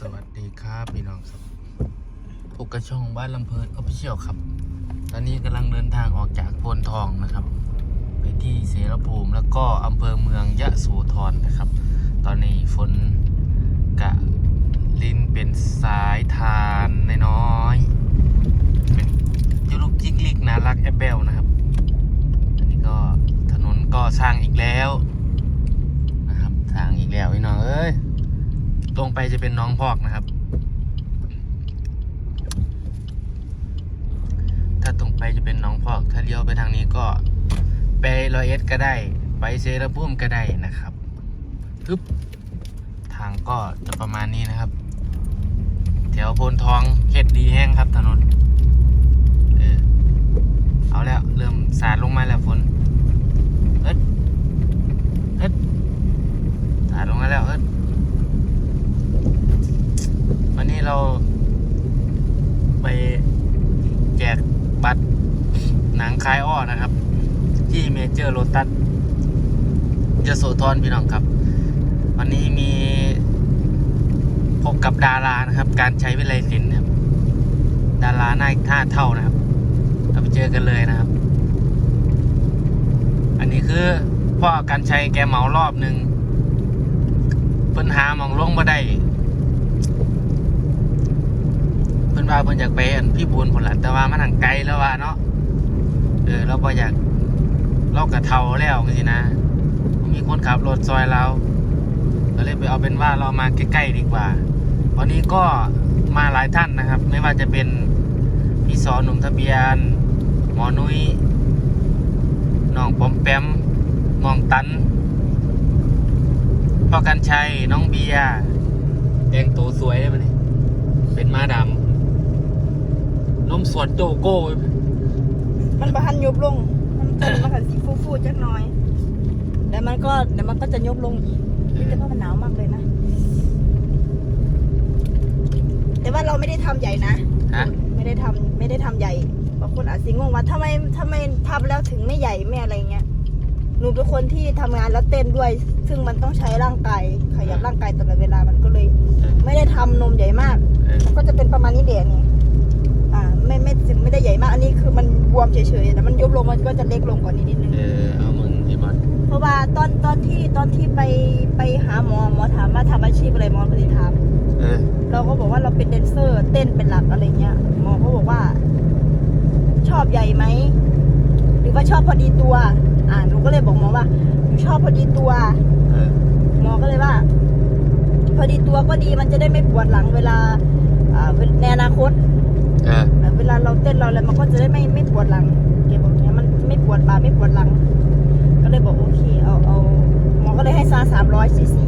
สวัสดีครับพี่น้องครับพบกระช่องบ้านลำเพลินออฟฟิเชียลครับ ตอนนี้กำลังเดินทางออกจากโพนทองนะครับ ไปที่เสรภูมิแล้วก็อำเภอเมืองยะโสธรนะครับ ตอนนี้ฝนกะลินเป็นสายทานน้อยๆเป็นยูลูกจิกลิกน่ารักแอปเปิลนะครับอันนี้ก็ถนนก็สร้างอีกแล้วนะครับสร้างอีกแล้วพี่น้องเอ้ย ตรงไปจะเป็นน้องพอกนะครับ ถ้าตรงไปจะเป็นน้องพอก ถ้าเลี้ยวไปทางนี้ก็ไปรอยเอ็ดก็ได้ ไปเซราพุ่มก็ได้นะครับปึ๊บทางก็จะประมาณนี้นะครับ แถวโพนทองเขตดีแห้งครับถนน เออ เอาแล้ว เริ่มสาดลงมาแล้วฝนเอิดเอิดสาดลงมาแล้วเอิด วันนี้ เราไปแจกบัตรหนังคลายอ้อนะครับ ที่เมเจอร์โ t ตัสยโสธรพี่น้องครับ วันนี้มีพบกับดารานะครับ การใช้วิไลศิลป์นะครับ ดาราหน้าท่าเท่านะครับเราไปเจอกันเลยนะครับ อันนี้คือพ่อการใช้แกเหมารอบหนึ่งเพิ่นหาหมองลงมาได้ เพิ่ นว่าเพิ่นอยากไปอันพี่บุญผลละแต่ว่ามันห่างไกลแล้วว่าเนาะเออเราบ่อยากเรากระเทาแล้วจังซี่นะ มีคนขับรถซอยเราก็เลยไปเอาเป็นว่าเรามาใกล้ๆดีกว่า วันนี้ก็มาหลายท่านนะครับ ไม่ว่าจะเป็นพี่สอนหนุ่มทะเบียน หมอนุ้ยน้องปอมแปมน้องตันพ่อกันชัยน้องเบียร์แต่งตัวสวยได้ไหมเนี่ย เป็นม้าดำนมสดโจโก้มันบะหันยุบลง มันต้นมันก็สีฟูๆจักหน่อยแล้วมันก็เดี๋ยวมันก็จะยุบลงอีกแต่ว่ามันหนาวมากเลยนะ แต่ว่าเราไม่ได้ทำใหญ่นะฮะไม่ได้ทำไม่ได้ทำใหญ่บางคนอาจสิงงว่าทำไมทำไมทำแล้วถึงไม่ใหญ่ไม่อะไรเงี้ยหนูเป็นคนที่ทำงานแล้วเต้นด้วย ซึ่งมันต้องใช้ร่างกายขยับร่างกายตลอดเวลามันก็เลย ไม่ได้ทำนมใหญ่มากเออก็จะเป็นประมาณนี้เดียวนี่ อ่าไม่ไม่ไม่ได้ใหญ่มากอันนี้คือมันบวมเฉยๆแต่มันยุบลงมันก็จะเล็กลงกว่านี้นิดนึง เออเอามึงพี่บอลเพราะว่าตอนตอนที่ตอนที่ไปไปหาหมอหมอถามว่าทำอาชีพอะไรหมอก็เลยถามเออเราก็บอกว่าเราเป็นแดนเซอร์ เต้นเป็นหลักอะไรเงี้ยหมอเขาบอกว่า ชอบใหญ่ไหมหรือว่าชอบพอดีตัว อ่าหนูก็เลยบอกหมอว่าหนูชอบพอดีตัว เออหมอก็เลยว่า พอดีตัวก็ดีมันจะได้ไม่ปวดหลังเวลาอ่าในอนาคตเอออ่าเวลาเราเต้นเราอะไรมันก็จะได้ไม่ไม่ปวดหลังเก็บบอกเนี้ยมันไม่ปวดบ่าไม่ปวดหลัง ก็เลยบอกโอเคเอาเอาหมอก็เลยให้ซาสามร้อยซีซี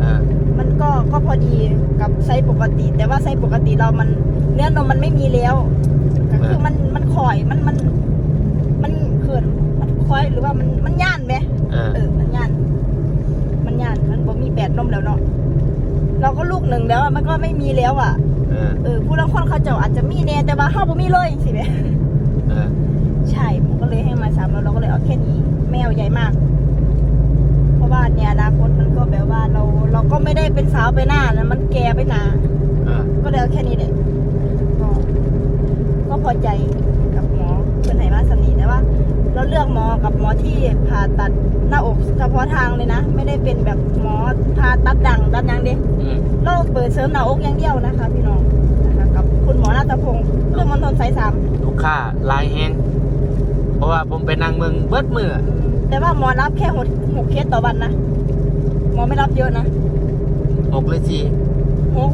เออมันก็ก็พอดีกับไซส์ปกติ แต่ว่าไซส์ปกติเรามันเนื้อนมมันไม่มีแล้วก็คือมันมันคอยมันมันมันเขินมันคอยหรือว่ามันมันย่านไหม เออ เออ มันย่าน มันย่าน มันบ่มีแปดนมแล้วเนาะ เรา ก็ลูกหนึ่งแล้วอะมันก็ไม่มีแล้วอะเออเออผู้ลางคนเขาเจ้าอาจจะมีแน่แต่ว่าเฮาบ่มีเลยสิแหม่เออใช่ผมก็เลยให้มาสามแล้วเราก็เลยเอาแค่นี้ไม่เอาใหญ่มาก เพราะว่าเนี่ยอนาคตมันก็แบบว่าเราเราก็ไม่ได้เป็นสาวไปหน้านะมันแก่ไปหนา เออก็เลยเอาแค่นี้แหละก็ก็พอใจกับหมอ เป็นไหนมาสนีแต่ว่าเราเลือกหมอกับหมอที่ผ่าตัดหน้าอกเฉพาะทางเลยนะ ไม่ได้เป็นแบบหมอผ่าตัดดังตัดหยังเด็อืมเราเปิดเสริมหน้าอกอย่างเดียวนะคะ พี่น้องนะคะกับคุณหมอนาตพงศ์เรื่องมณฑลสายสามลูกค้าลายแห้งเพราะว่าผมไปนั่งเมืองเบิดมือแต่ว่าหมอรับแค่หกหกเคสต่อวันนะหมอไม่รับเยอะนะหกเลยสิหก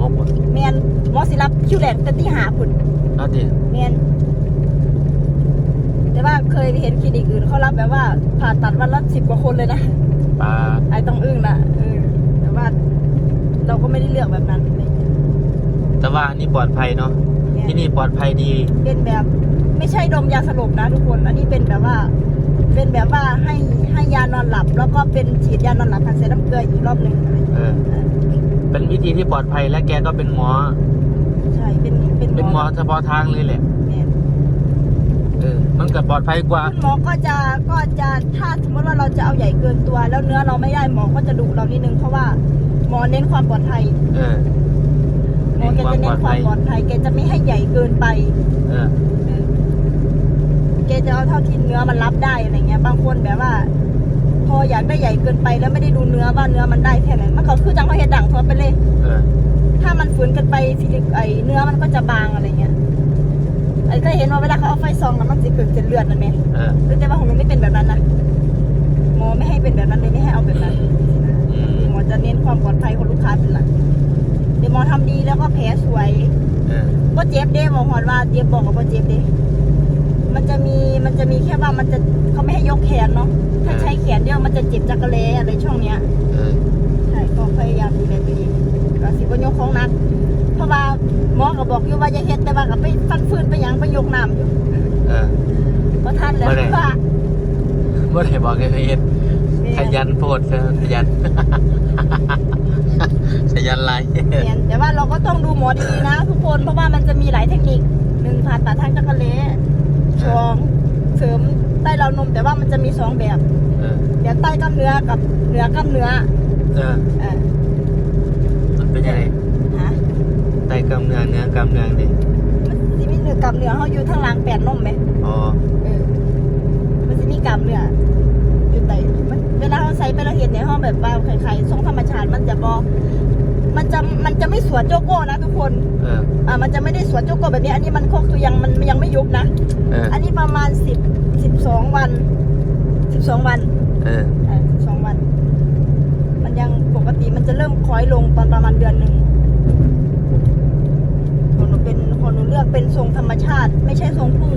หกเมียนหมอสิรับคิวแรกแต่ที่หาผุนเอาดิเมียนแต่ว่าเค ยไปเห็นคลินิกอื่นเขารับแบบว่าผ่าตัดวันละสิบกว่าคนเลยนะปลาไอ้ต้องอึ้งนะเออแต่ว่าเราก็ไม่ได้เลือกแบบนั้นแต่ว่าอันนี่ปลอดภัยเนาะเนี่ยที่นี่ปลอดภัยดี เป็นแบบไม่ใช่ดมยาสลบนะทุกคน อันนี้เป็นแบบว่า เป็นแบบว่าให้ให้ยานอนหลับ แล้วก็เป็นฉีดยานอนหลับทางเซรั่มเกลืออีกรอบหนึ่งอะไรอย่างเอเงี้ยอเป็นวิธีที่ปลอดภัยและแกก็เป็นหมอ ใช่เป็นเป็นเป็นหมอเฉพาะทางเลยแหละ เนี่ยเออมันก็ปลอดภัยกว่า คุณหมอก็จะก็จะถ้าสมมติว่าเราจะเอาใหญ่เกินตัว แล้วเนื้อเราไม่ได้หมอก็จะดุเรานิดนึงเพราะว่าหมอเน้นความปลอดภัยเออเความจะปเน้ลอนดควาภัมยปลอดภัยแกจะไม่ให้ใหญ่เกินไปเออแกจะเอาเท่าที่เนื้อมันรับได้อะไรเงี้ย บางคนแบบว่า พออยากได้ใหญ่เกินไปแล้วไม่ได้ดูเนื้อว่าเนื้อมันได้แค่ไหนมันก็คือจังเขาเห็ดดังทั่วไปเลยเออถ้ามันฝืนเกันไปซิลิไอเนื้อมันก็จะบางอะไรเงี้ย ไอ้ก็เห็นว่าเวลาเขาเอาไฟซองแล้วมันจะเกิดเส้นเลือดนั่นไหมเออแต่ว่าของหนูไม่เป็นแบบนั้นนะหมอไม่ให้เป็นแบบนั้นเลยไม่ให้เอาแบบนั้นอืมหมอจะเน้นความปลอดภัยของลูกค้าเป็นหลักเดี๋ยวหมอทำดีแล้วก็แผลสวยเออก็เจ็บเด้หมอหอนว่าเจ็บบอกกับว่าเจ็บเด้ มันจะมีมันจะมีแค่ว่ามันจะเขาไม่ให้ยกแขนเนาะ ถ้าใช้แขนเดียวมันจะเจ็บจักระเลอะไรช่วงเนี้ยเออใช่ก็พยายามดูแลตัวเองก็สิบ่ยกของหนักเพราะ ว่าหมอก็บอกอยู่ว่าอย่าเฮ็ดแต่ว่าก็ไปฟันฟืนไปหยังไปยกน้ำอยู่เออก็ทันแล้วบ่ได้ ว่าบ่ได้บอกให้เฮ็ดขยันโพดเออขยัน ขยันหลายเรียนแต่ว่าเราก็ต้องดูหมอดีๆนะ ทุกคนเพราะว่ามันจะมีหลายเทคนิคหนึ่งผ่าตัดทางจักระเลสองเสริมใต้เราวนม แต่ว่ามันจะมีสองแบบเออเดี๋ยวใต้กล้ามเนื้อกับเหนือกล้ามเนื้อเออเออมันเป็นยังไงฮะไตกำเนื้อเนื้อกำเนื้อดิมันจะมีเนื้อกล้ามเนื้อเขาอยู่ทางหล่างแปดนมไหมอ๋อเออมันจะมีกล้ามเนื้ออยู่ใต้มันเวลาเขาใส่ไปเราเห็นในห้องแบบว่าไข่ๆทรงธรรมชาติมันจะบอมันจะมันจะไม่สวนโจโก้นะทุกคนเอออ่ามันจะไม่ได้สวนโจโก้แบบนี้ อันนี้มันก็คือยังมันยังไม่ยุบนะเอออันนี้ประมาณสิบสิบสองวันสิบสองวันเอออ่าสิบสองวัน มันยังปกติมันจะเริ่มคล้อยลงตอนประมาณเดือนหนึ่งของหนู เป็นของหนูเลือกเป็นทรงธรรมชาติ ไม่ใช่ทรงพุ่ง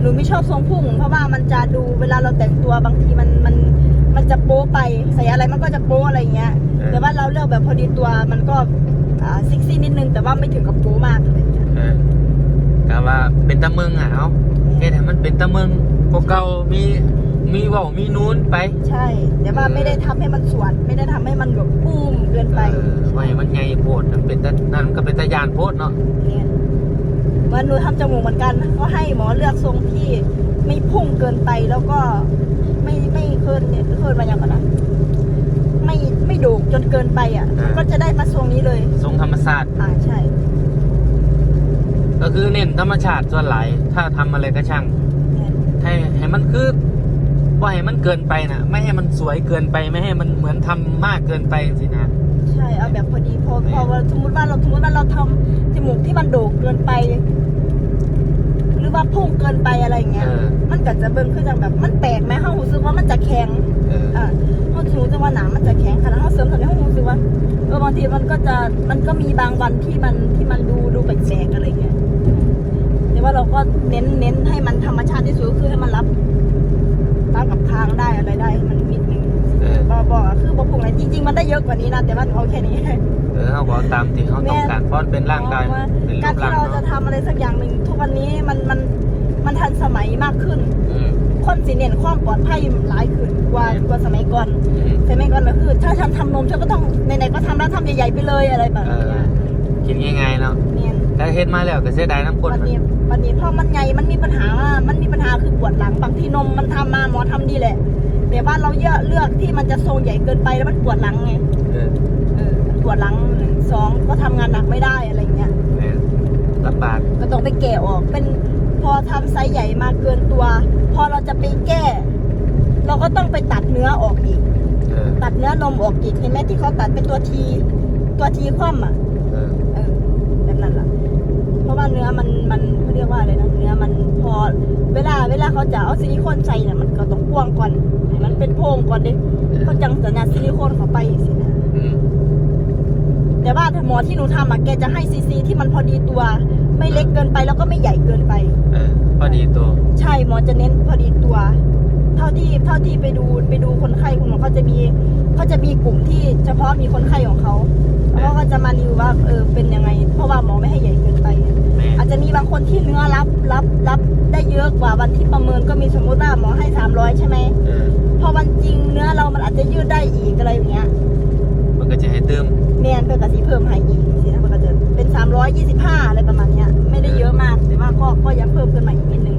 หนูไม่ชอบทรงพุ่ง เพราะว่ามันจะดูเวลาเราแต่งตัวบางทีมันมันมันจะโป๊ไปใส่อะไรมันก็จะโป๊อะไรอย่างเงี้ยเออแต่ว่าเราเลือกแบบพอดีตัวมันก็อ่าซิกซี่นิดนึงแต่ว่าไม่ถึงกับโป๊มากอะไรอย่างเงี้ยเออกะว่าเป็นตะมึงอะเอาเฮ็ดให้มันเป็นตะมึงพวกเก่ามีมีเว้ามีนูนไป ใช่แต่ว่าไม่ได้ทำให้มันสวนไม่ได้ทำให้มันแบบปุ้มเกินไปเออไว้มันใหญ่โพดมันเป็นตะนั่นมันก็เป็นตะยานโพดเนาะ เนี่ยเหมื่อนหนูทำจมูกเหมือนกัน ก็ให้หมอเลือกทรงที่ไม่พุ่งเกินไปแล้วก็ไม่ไม่เคินเนี่ยเคินมาอย่างก่อนนะไม่ไม่โด่งจนเกินไปอะ ก็จะได้มาทรงนี้เลย ทรงธรรมศาสตร์อ่าใช่ ก็คือเน้นธรรมชาติส่วนหลายถ้าทำอะไรก็ช่างเนี่ยให้ให้มันคือว่าให้มันเกินไปนะไม่ให้มันสวยเกินไป ไม่ให้มันเหมือนทำมากเกินไปสินะ ใช่เอาแบบพอดีพอพอว่าสมมติว่าเราสมมติว่าเราทำจมูกที่มันโด่งเกินไป หรือว่าพุ่งเกินไปอะไรอย่างเงี้ยเออมันก็จะเบิ่งขึ้นจากแบบมันแปลกไหมเขารู้สึกว่ามันจะแข็งเออ อ่าเขาถือจะว่าหนามันจะแข็งขนาดเขาเสริมตอนนี้เขารู้สึกว่าเออบางทีมันก็จะมันก็มีบางวันที่มันที่มันดูดูแปลกๆอะไรเงี้ยแต่ว่าเราก็เน้นเน้นให้มันธรรมชาติที่สุดก็คือให้มันรับรับ เยอะกว่านี้นะแต่ว่าหนูเอาแค่นี้เออเขาบอกตามที่เขาต้องการเพราะเป็นร่างกายเพราะว่าเป็นรูการปร่าที่งเราจะเนาะทำอะไรสักอย่างหนึ่งทุกวันนี้มันมันมันทันสมัยมากขึ้นอืมคนสิเน้นความปลอดภัยหลายขึ้นกว่ากว่าสมัยก่อนอืมสมัยก่อนก็คือถ้าฉันทำนมฉันก็ต้องไหนๆก็ทำแล้วทำใหญ่ๆไปเลยอะไรแบบเอนี้อคิดง่ายๆเนาะเนียนถ้าเฮ็ดมาแล้วก็เสียดายน้ำกรดวันนี้วันนี้พอมันใหญ่มันมีปัญหาว่ามันมีปัญหาคือปวดหลังบางทีนมมันทำมาหมอทำดีแหละ แต่ว่าเราเยอะเลือกที่มันจะทรงใหญ่เกินไปแล้วมันปวดหลังไงเออเออมันปวดหลังหนึ่งสองก็ทำงานหนักไม่ได้อะไรอย่างเงี้ยแม่นลำบากก็ต้องไปแกะออก เป็นพอทำไซส์ใหญ่มาเกินตัว พอเราจะไปแก้ เราก็ต้องไปตัดเนื้อออกอีก เออตัดเนื้อนมออกอีกเห็นไหมที่เขาตัดเป็นตัวทีตัวทีคว่ำอะเออเออ เวลาเขาจะเอาซิลิโคนใส่เนี่ยมันก็ต้องกว้างก่อนให้มันเป็นโพรงก่อนดิก็จังสัญญาซิลิโคนเข้าไปสินะอืมแต่ว่าหมอที่หนูทำอะแกจะให้ซีซีที่มันพอดีตัว ไม่เล็กเกินไปแล้วก็ไม่ใหญ่เกินไป เออพอดีตัว ใช่หมอจะเน้นพอดีตัวเท่าที่เท่าที่ไปดูไปดูคนไข้คุณหมอเขาจะมีเขาจะมีกลุ่มที่เฉพาะมีคนไข้ของเขาแล้วเขาก็จะมารีวิวว่าเออเป็นยังไง เพราะว่าหมอไม่ให้ใหญ่เกินไปแม่นอาจจะมีบางคนที่เนื้อรับรับรับได้เยอะกว่าวันที่ประเมินก็มีสมมติว่าหมอให้300ใช่ไหมเออพอวันจริงเนื้อเรามันอาจจะยืดได้อีกอะไรอย่างเงี้ย มันก็จะให้เติมแมนเพื่อกะทิเพิ่มให้อีกสินะมันก็จะเป็น325อะไรประมาณเนี้ย ไม่ได้เยอะมากแต่ว่าก็ก็ยังเพิ่มขึ้นมาอีกนิดนึง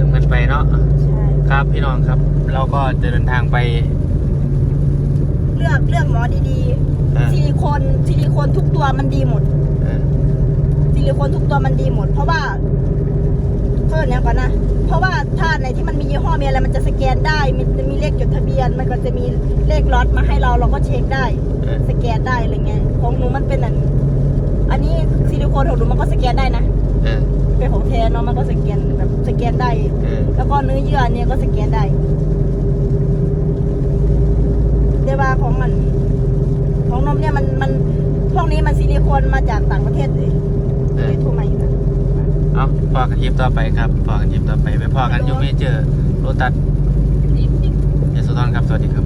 เออเติมกันไปเนาะใช่ครับพี่น้องครับ เราก็จะเดินทางไป เลือกเลือกหมอดีเออๆซิลิโคนซิลิโคนทุกตัวมันดีหมดเออซิลิโคนทุกตัวมันดีหมด เพราะว่าเพิ่มเนี่ยก่อนนะเพราะว่าถ้าในที่มันมียี่ห้อมีอะไรมันจะสแกนได้มีมีเลขจดทะเบียน มันก็จะมีเลขล็อตมาให้เราเราก็เช็คได้ เออสแกนได้อะไรเงี้ยของหนูมันเป็นอันอันนี้ซิลิโคนของหนูมันก็สแกนได้นะ เออ เป็นของแท้เนาะมันก็สแกนแบบสแกนได้ เออแล้วก็เนื้อเยื่อเนี่ยก็สแกนได้แต่ว่าของมัน ของนมเนี่ยมันมันพวกนี้มันซิลิโคนมาจากต่างประเทศเลยเอเลอยโทั่วมาอีกนะ เอาพอกันคลิปต่อไปครับพอกันคลิปต่อไปไปพอกันอยูเมเจอร์โรตัสยโสธรครับสวัสดีครับ